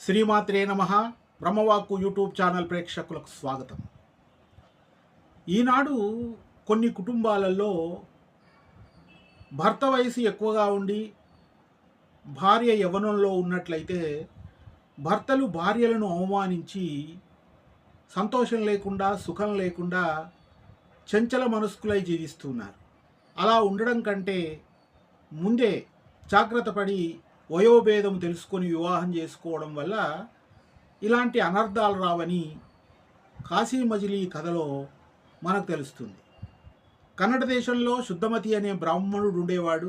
శ్రీమాత్రే నమ. బ్రహ్మవాక్కు YouTube channel ప్రేక్షకులకు స్వాగతం. ఈనాడు కొన్ని కుటుంబాలలో భర్త వయసు ఎక్కువగా ఉండి భార్య యవనంలో ఉన్నట్లయితే భర్తలు భార్యలను అవమానించి సంతోషం లేకుండా సుఖం లేకుండా చంచల మనస్కులై జీవిస్తున్నారు. అలా ఉండడం కంటే ముందే జాగ్రత్త పడి వయోభేదం తెలుసుకొని వివాహం చేసుకోవడం వల్ల ఇలాంటి అనర్థాలు రావని కాశీ మజిలీ కథలో మనకు తెలుస్తుంది. కన్నడ దేశంలో శుద్ధమతి అనే బ్రాహ్మణుడు ఉండేవాడు.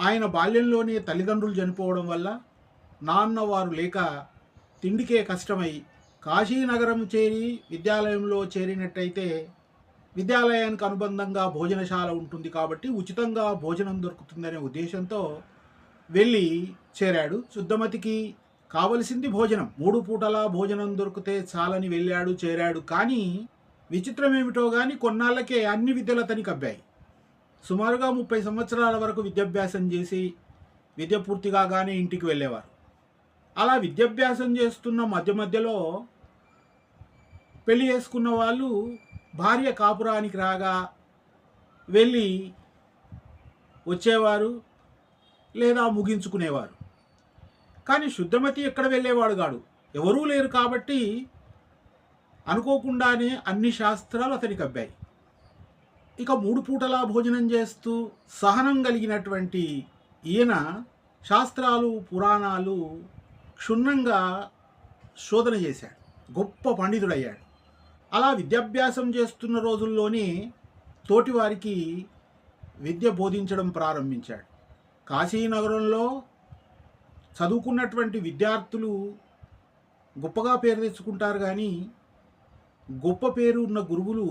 ఆయన బాల్యంలోనే తల్లిదండ్రులు చనిపోవడం వల్ల నాన్న వారు లేక తిండికే కష్టమై కాశీనగరం చేరి విద్యాలయంలో చేరినట్టయితే విద్యాలయానికి అనుబంధంగా భోజనశాల ఉంటుంది కాబట్టి ఉచితంగా భోజనం దొరుకుతుందనే ఉద్దేశంతో వెళ్ళి చేరాడు. శుద్ధమతికి కావలసింది భోజనం. మూడు పూటలా భోజనం దొరికితే చాలని వెళ్ళాడు చేరాడు. కానీ విచిత్రం ఏమిటో కానీ కొన్నాళ్ళకే అన్ని విద్యలు అతనికి అబ్బాయి. సుమారుగా ముప్పై సంవత్సరాల వరకు విద్యాభ్యాసం చేసి విద్య పూర్తి కాగానే ఇంటికి వెళ్ళేవారు. అలా విద్యాభ్యాసం చేస్తున్న మధ్య మధ్యలో పెళ్ళి చేసుకున్న వాళ్ళు భార్య కాపురానికి రాగా వెళ్ళి వచ్చేవారు లేదా ముగించుకునేవారు. కానీ శుద్ధమతి ఎక్కడ వెళ్ళేవాడు కాడు. ఎవరూ లేరు కాబట్టి అనుకోకుండానే అన్ని శాస్త్రాలు అతనికి అబ్బాయి. ఇక మూడు పూటలా భోజనం చేస్తూ సహనం కలిగినటువంటి ఈయన శాస్త్రాలు పురాణాలు క్షుణ్ణంగా శోధన చేశాడు. గొప్ప పండితుడయ్యాడు. అలా విద్యాభ్యాసం చేస్తున్న రోజుల్లోనే తోటివారికి విద్య బోధించడం ప్రారంభించాడు. కాశీనగరంలో చదువుకున్నటువంటి విద్యార్థులు గొప్పగా పేరు తెచ్చుకుంటారు కానీ గొప్ప పేరు ఉన్న గురువులు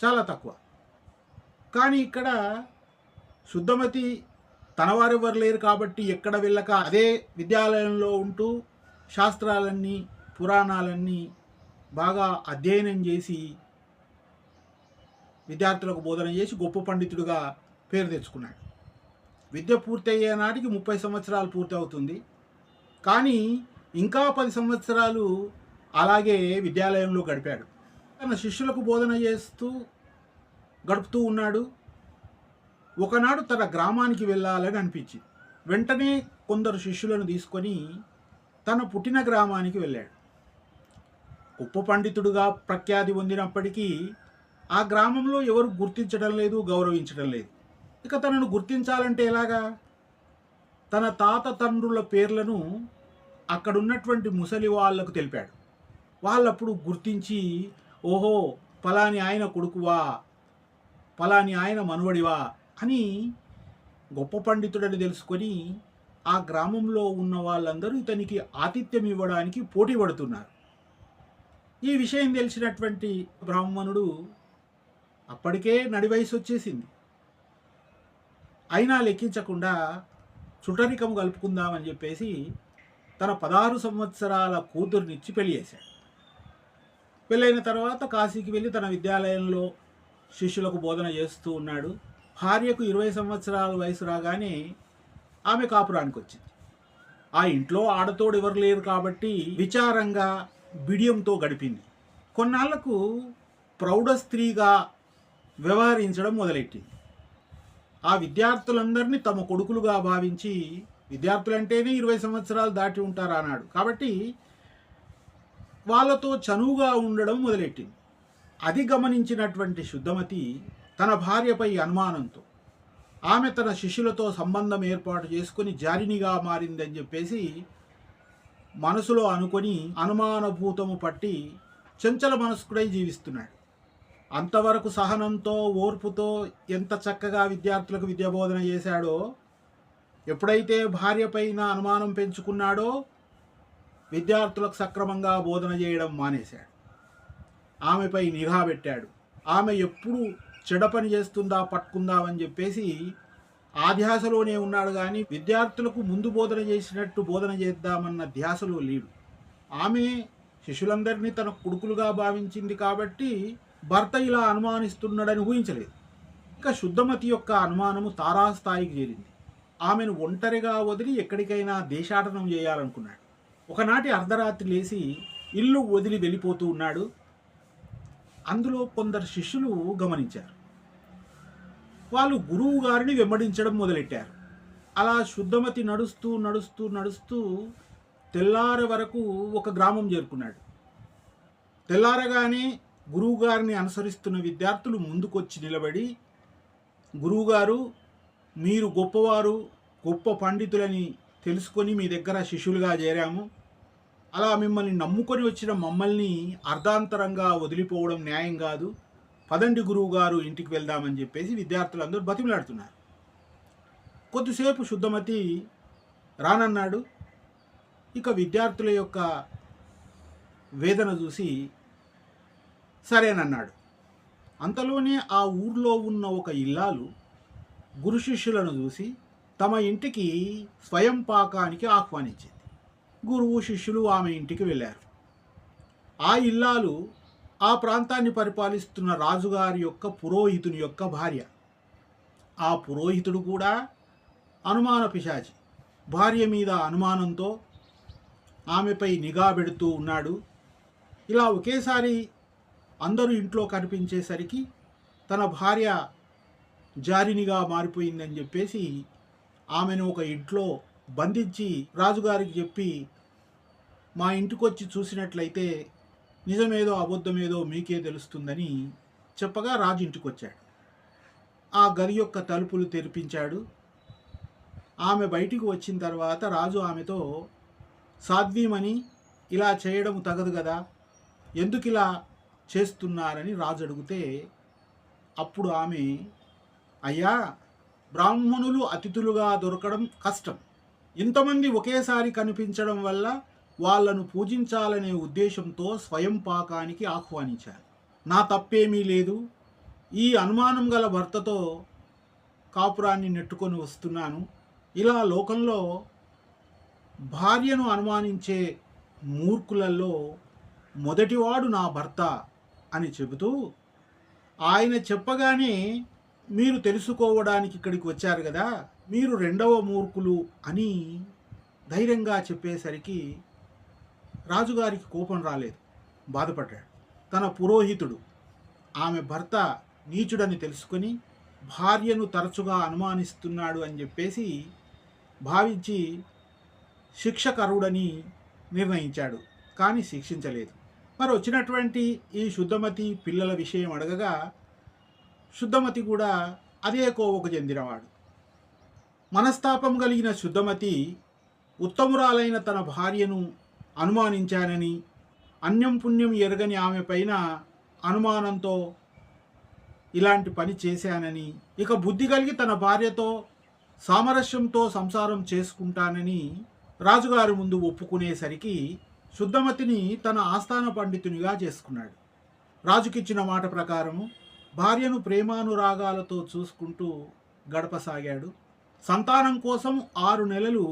చాలా తక్కువ. కానీ ఇక్కడ శుద్ధమతి తనవారెవ్వరు లేరు కాబట్టి ఎక్కడ వెళ్ళక అదే విద్యాలయంలో ఉంటూ శాస్త్రాలన్నీ పురాణాలన్నీ బాగా అధ్యయనం చేసి విద్యార్థులకు బోధన చేసి గొప్ప పండితుడిగా పేరు తెచ్చుకున్నాడు. విద్య పూర్తయ్యే నాటికి ముప్పై సంవత్సరాలు పూర్తవుతుంది. కానీ ఇంకా పది సంవత్సరాలు అలాగే విద్యాలయంలో గడిపాడు. తన శిష్యులకు బోధన చేస్తూ గడుపుతూ ఉన్నాడు. ఒకనాడు తన గ్రామానికి వెళ్ళాలని అనిపించింది. వెంటనే కొందరు శిష్యులను తీసుకొని తన పుట్టిన గ్రామానికి వెళ్ళాడు. గొప్ప పండితుడుగా ప్రఖ్యాతి పొందినప్పటికీ ఆ గ్రామంలో ఎవరు గుర్తించడం లేదు గౌరవించడం లేదు. ఇక తనను గుర్తించాలంటే ఎలాగా? తన తాత తండ్రుల పేర్లను అక్కడున్నటువంటి ముసలి వాళ్ళకు తెలిపాడు. వాళ్ళప్పుడు గుర్తించి ఓహో పలాని ఆయన కొడుకువా పలాని ఆయన మనువడివా అని గొప్ప పండితుడని తెలుసుకొని ఆ గ్రామంలో ఉన్న వాళ్ళందరూ ఇతనికి ఆతిథ్యం ఇవ్వడానికి పోటీ పడుతున్నారు. ఈ విషయం తెలిసినటువంటి బ్రాహ్మణుడు అప్పటికే నడి వయసు వచ్చేసింది. అయినా లెక్కించకుండా చుట్టరికం కలుపుకుందామని చెప్పేసి తన పదహారు సంవత్సరాల కూతురునిచ్చి పెళ్ళి చేశాడు. పెళ్ళైన తర్వాత కాశీకి వెళ్ళి తన విద్యాలయంలో శిష్యులకు బోధన చేస్తూ ఉన్నాడు. భార్యకు ఇరవై సంవత్సరాల వయసు రాగానే ఆమె కాపురానికి వచ్చింది ఆ ఇంట్లో ఆడతోడు ఎవరు లేరు కాబట్టి విచారంగా బిడియంతో గడిపింది. కొన్నాళ్ళకు ప్రౌఢ స్త్రీగా వ్యవహరించడం మొదలెట్టింది. ఆ విద్యార్థులందరినీ తమ కొడుకులుగా భావించి విద్యార్థులంటేనే ఇరవై సంవత్సరాలు దాటి ఉంటారు అన్నాడు. కాబట్టి వాళ్ళతో చనువుగా ఉండడం మొదలెట్టింది. అది గమనించినటువంటి శుద్ధమతి తన భార్యపై అనుమానంతో ఆమె తన శిష్యులతో సంబంధం ఏర్పాటు చేసుకుని జారినిగా మారిందని చెప్పేసి మనసులో అనుకొని అనుమానభూతము పట్టి చంచల మనస్కుడై జీవిస్తున్నాడు. అంతవరకు సహనంతో ఓర్పుతో ఎంత చక్కగా విద్యార్థులకు విద్యాబోధన చేశాడో ఎప్పుడైతే భార్యపైన అనుమానం పెంచుకున్నాడో విద్యార్థులకు సక్రమంగా బోధన చేయడం మానేశాడు. ఆమెపై నిఘా పెట్టాడు. ఆమె ఎప్పుడు చెడ పని చేస్తుందా పట్టుకుందామని చెప్పేసి ఆ ధ్యాసలోనే ఉన్నాడు కానీ విద్యార్థులకు ముందు బోధన చేసినట్టు బోధన చేద్దామన్న ధ్యాసలో లేడు. ఆమె శిష్యులందరినీ తన కొడుకులుగా భావించింది కాబట్టి భర్త ఇలా అనుమానిస్తున్నాడని ఊహించలేదు. ఇక శుద్ధమతి యొక్క అనుమానము తారాస్థాయికి చేరింది. ఆమెను ఒంటరిగా వదిలి ఎక్కడికైనా దేశాటనం చేయాలనుకున్నాడు. ఒకనాటి అర్ధరాత్రి లేచి ఇల్లు వదిలి వెళ్ళిపోతూ ఉన్నాడు. అందులో కొందరు శిష్యులు గమనించారు. వాళ్ళు గురువు గారిని వెంబడించడం మొదలెట్టారు. అలా శుద్ధమతి నడుస్తూ నడుస్తూ నడుస్తూ తెల్లార వరకు ఒక గ్రామం చేరుకున్నాడు. తెల్లారగానే గురువుగారిని అనుసరిస్తున్న విద్యార్థులు ముందుకొచ్చి నిలబడి గురువుగారు మీరు గొప్పవారు గొప్ప పండితులని తెలుసుకొని మీ దగ్గర శిష్యులుగా చేరాము. అలా మిమ్మల్ని నమ్ముకొని వచ్చిన మమ్మల్ని అర్ధాంతరంగా వదిలిపోవడం న్యాయం కాదు. పదండి గురువు గారు ఇంటికి వెళ్దామని చెప్పేసి విద్యార్థులందరూ బతిమలాడుతున్నారు. కొద్దిసేపు శుద్ధమతి రానన్నాడు. ఇక విద్యార్థుల యొక్క వేదన చూసి సరేనన్నాడు. అంతలోనే ఆ ఊర్లో ఉన్న ఒక ఇల్లాలు గురు శిష్యులను చూసి తమ ఇంటికి స్వయం పాకానికి ఆహ్వానించింది. గురువు శిష్యులు ఆమె ఇంటికి వెళ్ళారు. ఆ ఇల్లాలు ఆ ప్రాంతాన్ని పరిపాలిస్తున్న రాజుగారి యొక్క పురోహితుని యొక్క భార్య. ఆ పురోహితుడు కూడా అనుమాన పిశాచి భార్య మీద అనుమానంతో ఆమెపై నిఘా పెడుతూ ఉన్నాడు. ఇలా ఒకేసారి అందరూ ఇంట్లో కనిపించేసరికి తన భార్య జారినిగా మారిపోయిందని చెప్పేసి ఆమెను ఒక ఇంట్లో బంధించి రాజుగారికి చెప్పి మా ఇంటికి వచ్చి చూసినట్లయితే నిజమేదో అబద్ధమేదో మీకే తెలుస్తుందని చెప్పగా రాజు ఇంటికి వచ్చాడు ఆ గది యొక్క తలుపులు తెరిపించాడు. ఆమె బయటికి వచ్చిన తర్వాత రాజు ఆమెతో సాధ్వీమని ఇలా చేయడం తగదు కదా ఎందుకు ఇలా చేస్తున్నారని రాజు అడిగితే అప్పుడు ఆమె అయ్యా బ్రాహ్మణులు అతిథులుగా దొరకడం కష్టం. ఇంతమంది ఒకేసారి కనిపించడం వల్ల వాళ్ళను పూజించాలనే ఉద్దేశంతో స్వయం పాకానికి ఆహ్వానించాను నా తప్పేమీ లేదు. ఈ అనుమానం గల భర్తతో కాపురాన్ని నెట్టుకొని వస్తున్నాను. ఇలా లోకంలో భార్యను అనుమానించే మూర్ఖులలో మొదటివాడు నా భర్త. అని చెబుతూ ఆయన చెప్పగానే మీరు తెలుసుకోవడానికి ఇక్కడికి వచ్చారు కదా మీరు రెండవ మూర్ఖులు అని ధైర్యంగా చెప్పేసరికి రాజుగారికి కోపం రాలేదు. బాధపడ్డాడు. తన పురోహితుడు ఆమె భర్త నీచుడని తెలుసుకొని భార్యను తరచుగా అనుమానిస్తున్నాడు అని చెప్పేసి భావించి శిక్షకరుడని నిర్ణయించాడు. కానీ శిక్షించలేదు. మరి వచ్చినటువంటి ఈ శుద్ధమతి పిల్లల విషయం అడగగా శుద్ధమతి కూడా అదే కోవకు చెందినవాడు. మనస్తాపం కలిగిన శుద్ధమతి ఉత్తమురాలైన తన భార్యను అనుమానించానని అన్యం పుణ్యం ఎరగని ఆమె పైన అనుమానంతో ఇలాంటి పని చేశానని ఇక బుద్ధి కలిగి తన భార్యతో సామరస్యంతో సంసారం చేసుకుంటానని రాజుగారి ముందు ఒప్పుకునేసరికి శుద్ధమతిని తన ఆస్థాన పండితునిగా చేసుకున్నాడు. రాజుకిచ్చిన మాట ప్రకారము భార్యను ప్రేమానురాగాలతో చూసుకుంటూ గడపసాగాడు. సంతానం కోసం ఆరు నెలలు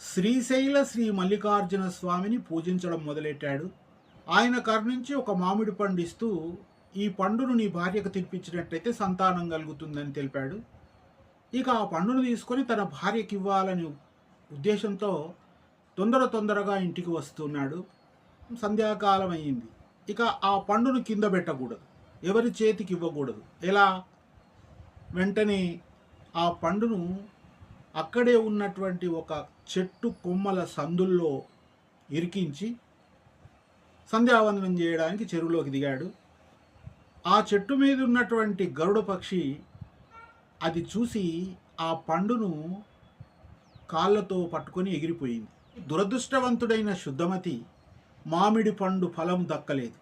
శ్రీశైల శ్రీ మల్లికార్జున స్వామిని పూజించడం మొదలెట్టాడు. ఆయన కర్నుంచి ఒక మామిడి పండిస్తూ ఈ పండును నీ భార్యకు తినిపించినట్టయితే సంతానం కలుగుతుందని తెలిపాడు. ఇక ఆ పండును తీసుకొని తన భార్యకి ఇవ్వాలని ఉద్దేశంతో తొందర తొందరగా ఇంటికి వస్తున్నాడు. సంధ్యాకాలం అయింది ఇక ఆ పండును కింద పెట్టకూడదు. ఎవరి చేతికి ఇవ్వకూడదు. ఎలా? వెంటనే ఆ పండును అక్కడే ఉన్నటువంటి ఒక చెట్టు కొమ్మల సందుల్లో ఇరికించి సంధ్యావందనం చేయడానికి చెరువులోకి దిగాడు. ఆ చెట్టు మీద ఉన్నటువంటి గరుడ పక్షి అది చూసి ఆ పండును కాళ్ళతో పట్టుకొని ఎగిరిపోయింది. దురదృష్టవంతుడైన శుద్ధమతి మామిడి పండు ఫలం దక్కలేదు.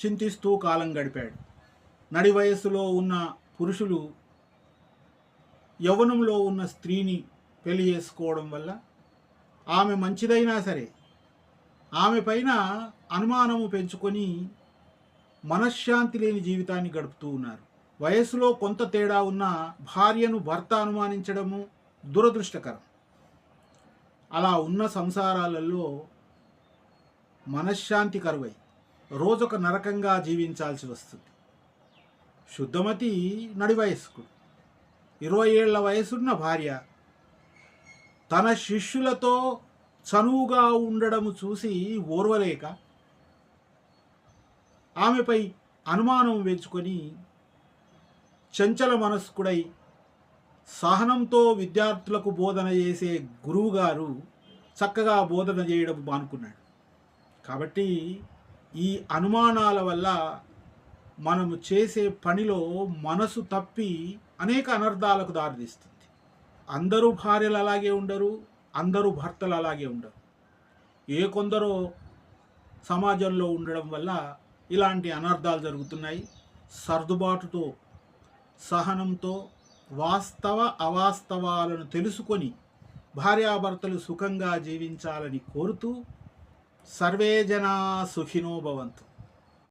చింతిస్తూ కాలం గడిపాడు. నడి వయస్సులో ఉన్న పురుషులు యవ్వనంలో ఉన్న స్త్రీని పెళ్ళి చేసుకోవడం వల్ల ఆమె మంచిదైనా సరే ఆమె పైన అనుమానము పెంచుకొని మనశ్శాంతి లేని జీవితాన్ని గడుపుతూ ఉన్నారు. వయస్సులో కొంత తేడా ఉన్న భార్యను భర్త అనుమానించడము దురదృష్టకరం. అలా ఉన్న సంసారాలలో మనశ్శాంతి కరువై రోజొక నరకంగా జీవించాల్సి వస్తుంది. శుద్ధమతి నడి వయస్కుడు ఇరవై ఏళ్ళ వయసున్న భార్య తన శిష్యులతో చనువుగా ఉండడం చూసి ఓర్వలేక ఆమెపై అనుమానం వేచుకొని చంచల మనస్కుడై సహనంతో విద్యార్థులకు బోధన చేసే గురువుగారు చక్కగా బోధన చేయడం మానుకున్నాడు. కాబట్టి ఈ అనుమానాల వల్ల మనము చేసే పనిలో మనసు తప్పి అనేక అనర్థాలకు దారితీస్తుంది అందరూ భార్యలు అలాగే ఉండరు అందరూ భర్తలు అలాగే ఉండరు. ఏ కొందరో సమాజంలో ఉండడం వల్ల ఇలాంటి అనర్థాలు జరుగుతున్నాయి. సర్దుబాటుతో సహనంతో వాస్తవ అవాస్తవాలను తెలుసుకొని భార్యాభర్తలు సుఖంగా జీవించాలని కోరుతూ సర్వే జనా సుఖినో భవంతు.